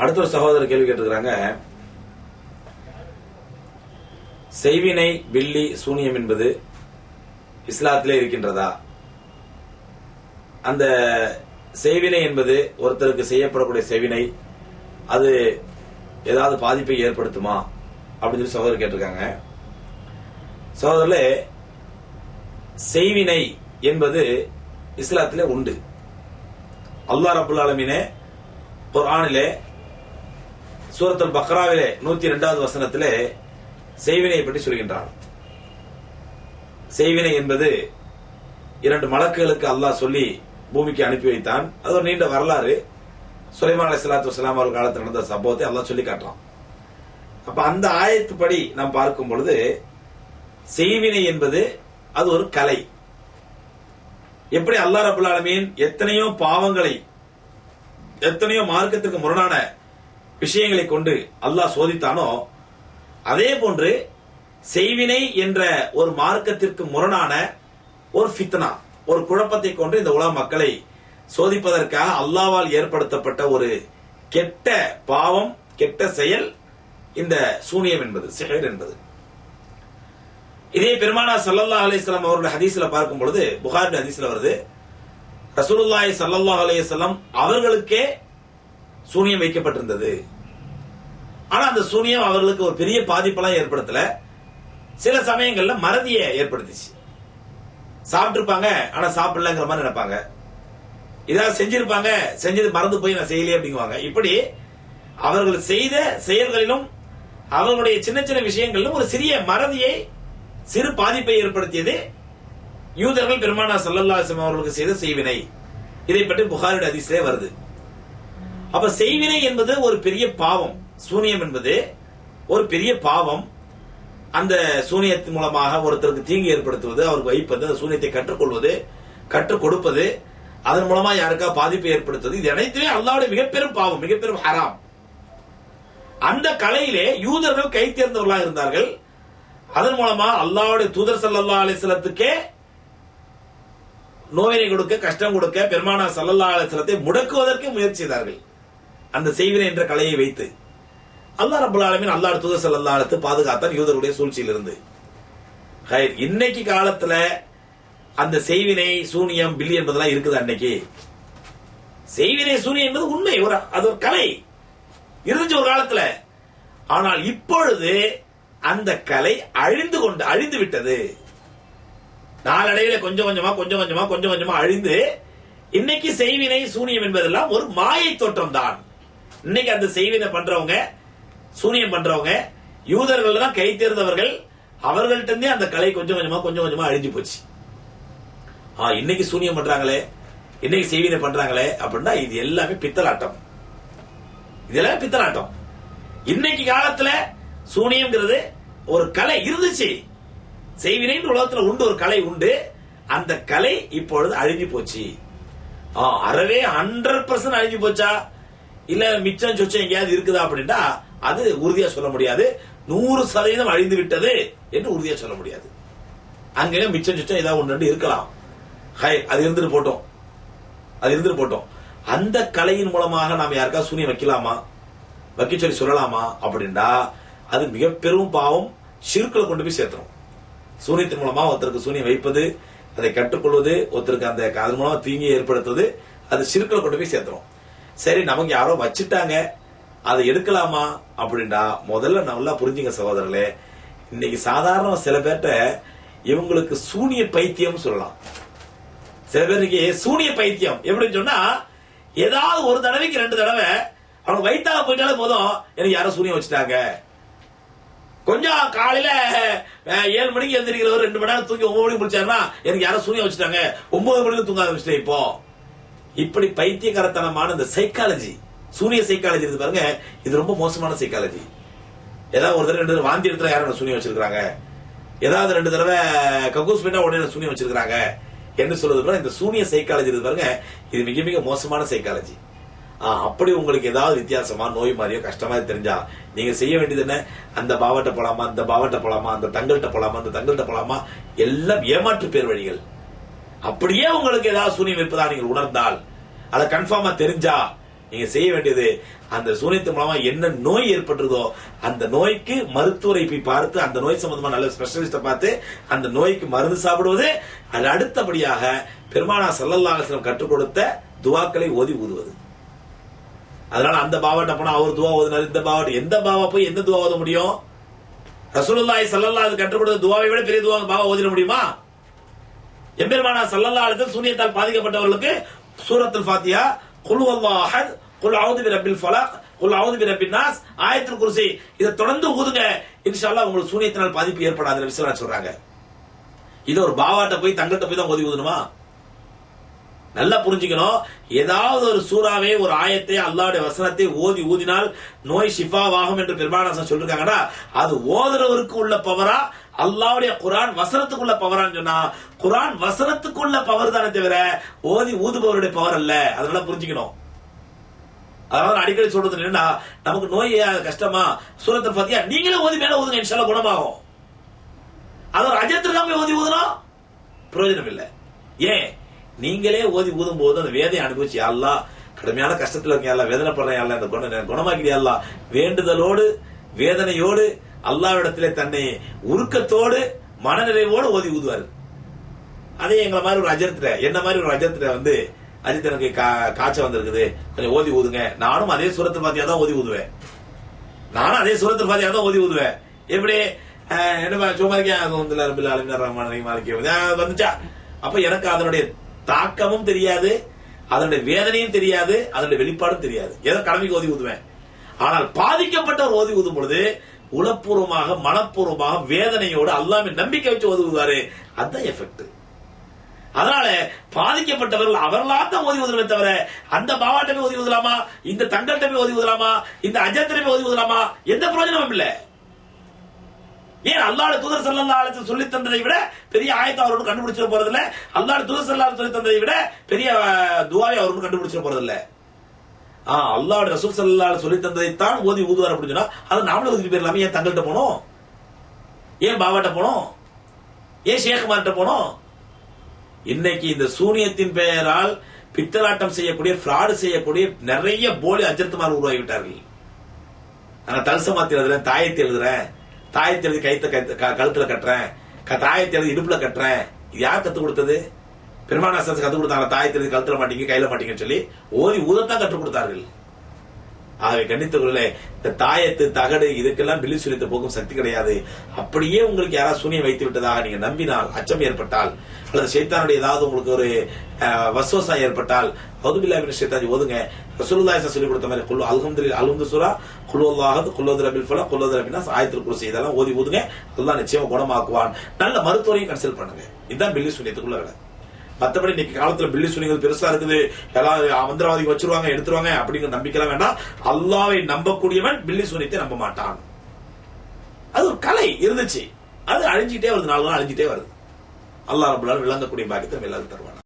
அடுத்த ஒரு சகோதரர் கேள்வி கேட்டிருக்கிறாங்க. செய்வினை பில்லி சூனியம் என்பது இஸ்லாத்திலே இருக்கின்றதா? அந்த செய்வினை என்பது ஒருத்தருக்கு செய்யப்படக்கூடிய செய்வினை அது ஏதாவது பாதிப்பை ஏற்படுத்துமா? அப்படின்னு சொல்லி சகோதரர் கேட்டிருக்காங்க. சகோதரர்களே செய்வினை என்பது இஸ்லாத்திலே உண்டு. அல்லாஹ் ரபுல் ஆலமீனே குர்ஆனிலே சூரத்தல் பக்ராவிலே நூத்தி ரெண்டாவது வசனத்திலே செய்வினை பற்றி சொல்கின்றான் செய்வினை என்பது இரண்டு மலக்குகளுக்கு அல்லாஹ் சொல்லி பூமிக்கு அனுப்பி வைத்தான். அது ஒரு நீண்ட வரலாறு. சுலைமான் அலி சலாத்து வலாம் அவர்கள் காலத்தில் நடந்த சம்பவத்தை அல்லாஹ் சொல்லி காட்டுறான் அப்ப அந்த ஆயத்துப்படி நாம் பார்க்கும் பொழுது செய்வினை என்பது அது ஒரு கலை. எப்படி அல்லாஹ் ரபுல் ஆலமீன் எத்தனையோ பாவங்களை எத்தனையோ மார்க்கத்திற்கு முரணான விஷயங்களை கொண்டு அல்லாஹ் சோதித்தானோ அதே போன்று செய்வினை என்ற ஒரு மார்க்கத்திற்கு முரணான ஒரு ஃபித்னா ஒரு குழப்பத்தை கொண்டு இந்த உலக மக்களை சோதிப்பதற்காக அல்லாவால் ஏற்படுத்தப்பட்ட ஒரு கெட்ட பாவம் கெட்ட செயல் இந்த சூனியம் என்பது சிஹர் என்பது. இதே பெருமானா சல்லல்லா அலிஸ்லாம் அவருடைய ஹதீஸ்ல பார்க்கும் பொழுது புகாரி ஹதீஸ்ல வருது ரசூலுல்லாய் சல்லல்லா அலையம் அவர்களுக்கே சூனியம் வைக்கப்பட்டிருந்தது. ஆனா அந்த சூனியம் அவர்களுக்கு ஒரு பெரிய பாதிப்பெல்லாம் ஏற்படுத்தல. சில சமயங்கள்ல மறதியை ஏற்படுத்திச்சு. சாப்பிட்டிருப்பாங்க ஆனா சாப்பிடலங்கிற மாதிரி நினைப்பாங்க. இதாவது செஞ்சிருப்பாங்க செஞ்சது மறந்து போய் நான் செய்யலையே அப்படிங்குவாங்க. இப்படி அவர்கள் செய்த செயல்களிலும் அவர்களுடைய சின்ன சின்ன விஷயங்களிலும் ஒரு சிறிய மறதியை சிறு பாதிப்பை ஏற்படுத்தியது யூதர்கள் பெருமானா சல்லல்லாசம் அவர்களுக்கு செய்த செய்வினை. இதை பற்றி புகாரிட அதிசலே வருது. அப்ப செய்வினை என்பது ஒரு பெரிய பாவம். சூனியம் என்பது ஒரு பெரிய பாவம். அந்த சூனியத்தின் மூலமாக ஒருத்தருக்கு தீங்கு ஏற்படுத்துவது அவருக்கு வைப்பது அந்த சூனியத்தை கற்றுக்கொள்வது கற்றுக் கொடுப்பது அதன் மூலமா யாருக்கா பாதிப்பை ஏற்படுத்துவது இது அனைத்துமே அல்லாவுடைய மிகப்பெரும் பாவம் மிகப்பெரும் ஹராம். அந்த கலையிலே யூதர்கள் கை தேர்ந்தவர்களாக இருந்தார்கள். அதன் மூலமா அல்லாவுடைய தூதர் சல்லா அலிஸ்லத்துக்கே நோயினை கொடுக்க கஷ்டம் கொடுக்க பெருமானா சல்லல்லா அலிஸ்லத்தை முடக்குவதற்கு முயற்சி செய்தார்கள். அந்த செய்வினை என்ற கலையை வைத்து அல்லாஹ் ரபுல் ஆலமின் அல்லாஹ் தூதர் சல்லல்லா அலித்து பாதுகாத்தான் யூதருடைய சூழ்ச்சியிலிருந்து. இன்னைக்கு காலத்துல அந்த செய்வினை சூனியம் பில்லி என்பதெல்லாம் இருக்குது அன்னைக்கு. செய்வினை சூனியம் என்பது உண்மை ஒரு அது ஒரு கலை. இருந்துச்சு ஒரு காலத்துல. ஆனால் இப்பொழுது அந்த கலை அழிந்து கொண்டு அழிந்து விட்டது. நாளடைவில கொஞ்சம் கொஞ்சமா கொஞ்சம் கொஞ்சமா கொஞ்சம் கொஞ்சமா அழிந்து இன்னைக்கு செய்வினை சூனியம் என்பதெல்லாம் ஒரு மாயை தோற்றம் தான் இன்னைக்கு அந்த செய்வினை பண்றவங்க சூனியம் பண்றவங்க யூதர்கள் தான் கை தேர்ந்தவர்கள் அவர்கள்ட்ட இருந்தே அந்த கலை கொஞ்சம் கொஞ்சமா கொஞ்சம் கொஞ்சமா அழிஞ்சு போச்சு. ஆ இன்னைக்கு சூனியம் பண்றாங்களே இன்னைக்கு செய்வினை பண்றாங்களே அப்படின்னா இது எல்லாமே பித்தலாட்டம். இதெல்லாம் பித்தலாட்டம். இன்னைக்கு காலத்துல சூனியம்ங்கிறது ஒரு கலை இருந்துச்சு. செய்வினைன்னு உலகத்துல உண்டு ஒரு கலை உண்டு. அந்த கலை இப்பொழுது அழிஞ்சு போச்சு. அறவே ஹண்ட்ரட் பர்சன்ட் அழிஞ்சு போச்சா? இல்ல மிச்சம் சொச்சம் எங்கேயாவது இருக்குதா அப்படின்னா அது உறுதியா சொல்ல முடியாது. நூறு சதவீதம் அழிந்து விட்டது என்று உறுதியா சொல்ல முடியாது. அங்கே மிச்சம் சொச்சம் ஏதாவது ஒன்று ரெண்டு இருக்கலாம். ஹை அது இருந்துட்டு போட்டோம். அது இருந்துட்டு போட்டோம். அந்த கலையின் மூலமாக நாம் யாருக்கா சூனியம் வைக்கலாமா? வைக்க சொல்லி சொல்லலாமா? அப்படின்னா அது மிக பெரும் பாவம் சிறுக்களை கொண்டு போய் சேர்த்துரும். சூனியத்தின் மூலமா ஒருத்தருக்கு சூனியம் வைப்பது அதை கற்றுக்கொள்வது ஒருத்தருக்கு அந்த அதன் மூலமா தீங்கி ஏற்படுத்துவது அது சிறுக்களை கொண்டு போய் சேர்த்துரும். சரி நமக்கு யாரோ வச்சுட்டாங்க அதை எடுக்கலாமா அப்படின்னா முதல்ல நல்லா புரிஞ்சுங்க சகோதரர்களே இன்னைக்கு சாதாரண சில பேர்கிட்ட இவங்களுக்கு சூனிய பைத்தியம் சொல்லலாம். சில பேருக்கு சூனிய பைத்தியம். எப்படின்னு சொன்னா ஏதாவது ஒரு தடவைக்கு ரெண்டு தடவை அவங்க வயிற்றாக போயிட்டாலே போதும் எனக்கு யாரோ சூனியம் வச்சுட்டாங்க. கொஞ்சம் காலையில ஏழு மணிக்கு எழுந்திருக்கிறவர் ரெண்டு மணி நேரம் தூங்கி ஒன்பது மணிக்கு முடிச்சாருன்னா எனக்கு யாரோ சூனியம் வச்சுட்டாங்க. ஒன்பது மணிக்கு தூங்க ஆரம்பிச்சிட்டேன் இப்போ. இப்படி பைத்தியக்காரத்தனமான இந்த சைக்காலஜி சூரிய சைக்காலஜி இருக்கு பாருங்க இது ரொம்ப மோசமான சைக்காலஜி ஏதாவது ஒரு தடவை ரெண்டு தடவை வாந்தி எடுத்துல யாரும் சூனியம் வச்சிருக்காங்க ஏதாவது ரெண்டு தடவை கக்கூஸ் பண்ணா உடனே சூனியம் வச்சிருக்காங்க என்ன சொல்றது இந்த சூனிய சைக்காலஜி இருக்கு பாருங்க இது மிக மிக மோசமான சைக்காலஜி அப்படி உங்களுக்கு ஏதாவது வித்தியாசமா நோய் மாதிரியோ கஷ்டமா தெரிஞ்சா நீங்க செய்ய வேண்டியது என்ன? அந்த பாவட்ட போலாமா அந்த பாவட்ட போலாமா அந்த தங்கள்கிட்ட போலாமா அந்த தங்கள்கிட்ட போலாமா? எல்லாம் ஏமாற்று பேர் வழிகள். அப்படியே உங்களுக்கு ஏதாவது சூனியம் இருப்பதா நீங்கள் உணர்ந்தால் அதை கன்ஃபார்மா தெரிஞ்சா நீங்க செய்ய வேண்டியது அந்த சூனியத்து மூலமா என்ன நோய் ஏற்பட்டுருதோ அந்த நோய்க்கு மருத்துவரை போய் பார்த்து அந்த நோய் சம்பந்தமா நல்ல ஸ்பெஷலிஸ்ட பார்த்து அந்த நோய்க்கு மருந்து சாப்பிடுவது அது அடுத்தபடியாக பெருமானா சல்லல்லா கற்றுக் கொடுத்த துவாக்களை ஓதி ஊதுவது. அதனால அந்த பாவாட்ட போனா அவர் துவா ஓதுனாரு இந்த பாவாட்ட எந்த பாவா போய் எந்த துவா ஓத முடியும்? ரசூலுல்லாய் ஸல்லல்லாஹு அது கற்றுக் கொடுத்த துவாவை விட பெரிய துவா பாவா ஓதிட முடியுமா? எம்பெருமானா சல்லல்லா அலிசல் சூனியத்தால் பாதிக்கப்பட்டவர்களுக்கு சூரத்துல் ஃபாத்தியா குல் வல்லாஹ் அஹத் குல் அவுது பிரபில் ஃபலக் குல் அவுது பிரபின் நாஸ் ஆயத்துல் குர்சி. இதை தொடர்ந்து ஊதுங்க. இன்ஷால்லா உங்களுக்கு சூனியத்தினால் பாதிப்பு ஏற்படாது விஸ்வநாத் சொல்றாங்க. இது ஒரு பாவாட்ட போய் தங்கள்கிட்ட போய் தான் ஓதி ஊதணுமா நல்லா புரிஞ்சுக்கணும். ஏதாவது ஒரு சூறாவே ஒரு ஆயத்தை அல்லாவுடைய வசனத்தை ஓதி ஊதினால் நோய் ஷிஃபாவாகும் என்று பெருமானாசன் சொல்லிருக்காங்கன்னா அது ஓதுறவருக்கு உள்ள பவரா அல்லாவுடைய குரான் வசனத்துக்குள்ள பவரான்னு சொன்னா குரான் வசனத்துக்குள்ள பவர் தானே தவிர ஓதி ஊதுபவருடைய பவர் அல்ல. அதனால புரிஞ்சுக்கணும். அதனால அடிக்கடி சொல்றது என்னன்னா நமக்கு நோய் கஷ்டமா? சூரத்தை பத்தியா நீங்களே ஓதி மேல ஓதுங்க இன்ஷால்லா குணமாகும். அது ஒரு அஜயத்துல தான் போய் ஓதி ஊதுனா? பிரயோஜனம் இல்லை. ஏன்? நீங்களே ஓதி ஊதும் போது அந்த வேதையை அனுபவிச்சு அல்லா கடுமையான கஷ்டத்துல இருக்க வேதனை படுறேன் அல்ல இந்த குண குணமாக்கிறியா அல்லா வேண்டுதலோடு வேதனையோடு அல்லாவிடத்திலே தன்னை உருக்கத்தோடு மனநிறைவோடு ஓதி ஊதுவாரு அதே எங்களை மாதிரி ஒரு அஜரத்துல என்ன மாதிரி ஒரு அஜரத்துல வந்து அஜித் எனக்கு காய்ச்சல் வந்திருக்குது கொஞ்சம் ஓதி ஊதுங்க. நானும் அதே சுரத்து பாத்தியா தான் ஓதி ஊதுவேன். நானும் அதே சுரத்து பாத்தியா தான் ஓதி ஊதுவேன். எப்படி? அஹ், என்ன சும்மா இருக்கேன். வந்துச்சா? அப்ப எனக்கு அதனுடைய தாக்கமும் தெரியாது அதனுடைய வேதனையும் தெரியாது அதனுடைய வெளிப்பாடும் தெரியாது. ஏதோ கடமைக்கு ஓதி ஊதுவேன். ஆனால் பாதிக்கப்பட்டவர் ஓதி ஊதும் பொழுது உளப்பூர்வமாக மனப்பூர்வமாக வேதனையோடு அல்லாமே நம்பிக்கை வச்சு ஓதி அதுதான் எஃபெக்ட் அதனால பாதிக்கப்பட்டவர்கள் அவர்களா தான் ஓதி ஊதுமே தவிர அந்த மாவட்டமே ஓதி உதலாமா இந்த தங்கள்கிட்ட ஓதி உதலாமா இந்த அஜத்திரமே ஓதி உதலாமா எந்த பிரயோஜனமும் இல்லை. ஏன் அல்லாட தூதர் சல்லா அலிஸ்லம் சொல்லி தந்ததை விட பெரிய ஆயத்தை அவர் கண்டுபிடிச்சிட போறது இல்ல அல்லாட தூதர் சல்லா சொல்லி தந்ததை விட பெரிய துவாவை அவர் கண்டுபிடிச்சிட போறது இல்லை ஆ அல்லாட ரசூல் சல்லா சொல்லி தந்ததை தான் ஓதி ஊதுவார் அப்படின்னு சொன்னா அதை நாமளும் ஓதிட்டு போயிடலாமே ஏன் தங்கள்கிட்ட போனோம்? ஏன் பாவாட்ட போனோம்? ஏன் ஷேகுமார்கிட்ட போனோம்? இன்னைக்கு இந்த சூனியத்தின் பெயரால் பித்தலாட்டம் செய்யக்கூடிய ஃப்ராடு செய்யக்கூடிய நிறைய போலி அஜர்த்துமார் உருவாகிவிட்டார்கள். நான் தலசமாத்தி எழுதுறேன் தாயத்தை எழுதுறேன் தாயத்தை எழுதி கைத்த க- கழுத்துல கட்டுறேன் தாயத்தை எழுதி இடுப்புல கட்டுறேன். இது யார் கத்து கொடுத்தது? பெருமானாசன் கற்றுக் கொடுத்தாங்க தாயத்தை எழுதி கழுத்துல மாட்டீங்க கையில மாட்டீங்கன்னு சொல்லி ஓதி ஊதத்தான் கற்றுக் கொடுத்தார்கள். ஆகவே கண்டித்துக்குள்ளே இந்த தாயத்து தகடு இதுக்கெல்லாம் பில்லி சுழித்து போக்கும் சக்தி கிடையாது. அப்படியே உங்களுக்கு யாராவது சூனியம் வைத்து விட்டதாக நீங்க நம்பினால் அச்சம் ஏற்பட்டால் அல்லது சைத்தானுடைய ஏதாவது உங்களுக்கு ஒரு வசோசா ஏற்பட்டால் மதுபில்லாபின் சைத்தாஜி ஓதுங்க. ரசூலுல்லாஹி சொல்லி கொடுத்த மாதிரி குல்லு அல்ஹம்துலில் அல்ஹம்து சுரா குல்லுல்லாஹது குல்லோது ரபில் ஃபலா குல்லோது ரபினா ஆயத்தில் குருசி இதெல்லாம் ஓதி ஓதுங்க. அல்லாஹ் நிச்சயமா குணமாக்குவான். நல்ல மருத்துவரையும் கன்சல்ட் பண்ணுங்க. இதுதான் பில்லி சுனியத்துக்குள்ள வேலை. மத்தபடி இன்னைக்கு காலத்துல பில்லி சுனிகள் பெருசா இருக்குது. எல்லாம் மந்திரவாதிக்கு வச்சிருவாங்க எடுத்துருவாங்க அப்படிங்கிற நம்பிக்கைலாம் வேண்டாம். அல்லாவை நம்பக்கூடியவன் பில்லி சுனியத்தை நம்ப மாட்டான். அது ஒரு கலை இருந்துச்சு. அது அழிஞ்சிட்டே வருது. நாலு நாள் அழிஞ்சிட்டே வருது. அல்லாஹ் ரபுல்லால் விளங்கக்கூடிய பாக்கியத்தை எல்லாரும் தருவாங்க தருவான்